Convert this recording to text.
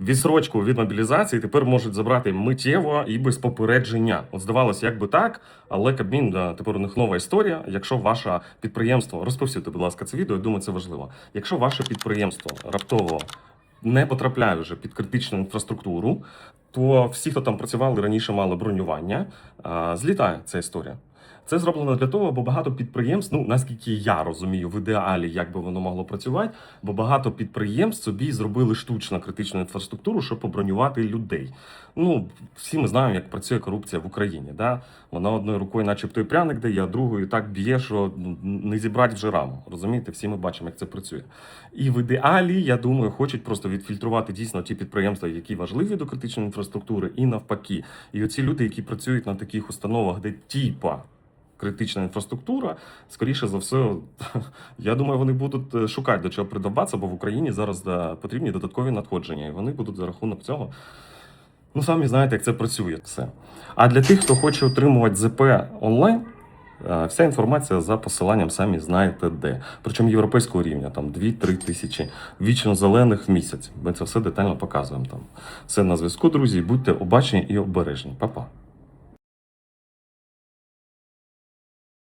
відсрочку від мобілізації тепер можуть забрати миттєво і без попередження. От здавалося, як би так, але Кабмін тепер у них нова історія. Якщо ваше підприємство розповсюдьте, будь ласка, це відео, я думаю, це важливо. Якщо ваше підприємство раптово не потрапляє вже під критичну інфраструктуру, то всі, хто там працювали раніше, мали бронювання, злітає ця історія. Це зроблено для того, бо багато підприємств, ну наскільки я розумію, в ідеалі як би воно могло працювати, бо багато підприємств собі зробили штучно критичну інфраструктуру, щоб побронювати людей. Ну всі ми знаємо, як працює корупція в Україні. Да? Вона одною рукою, начебто, і пряник дає, а другою так б'є, що ну, не зібрати вже раму. Розумієте, всі ми бачимо, як це працює. І в ідеалі, я думаю, хочуть просто відфільтрувати дійсно ті підприємства, які важливі до критичної інфраструктури, і навпаки. І оці люди, які працюють на таких установах, де типа критична інфраструктура, скоріше за все, я думаю, вони будуть е, шукати до чого придобатися, бо в Україні зараз е, потрібні додаткові надходження, і вони будуть за рахунок цього. Ну, самі знаєте, як це працює все. А для тих, хто хоче отримувати ЗП онлайн, е, вся інформація за посиланням самі знаєте де. Причому європейського рівня, там 2-3 тисячі вічно зелених в місяць. Ми це все детально показуємо там. Все на зв'язку, друзі. Будьте обачні і обережні. Па-па.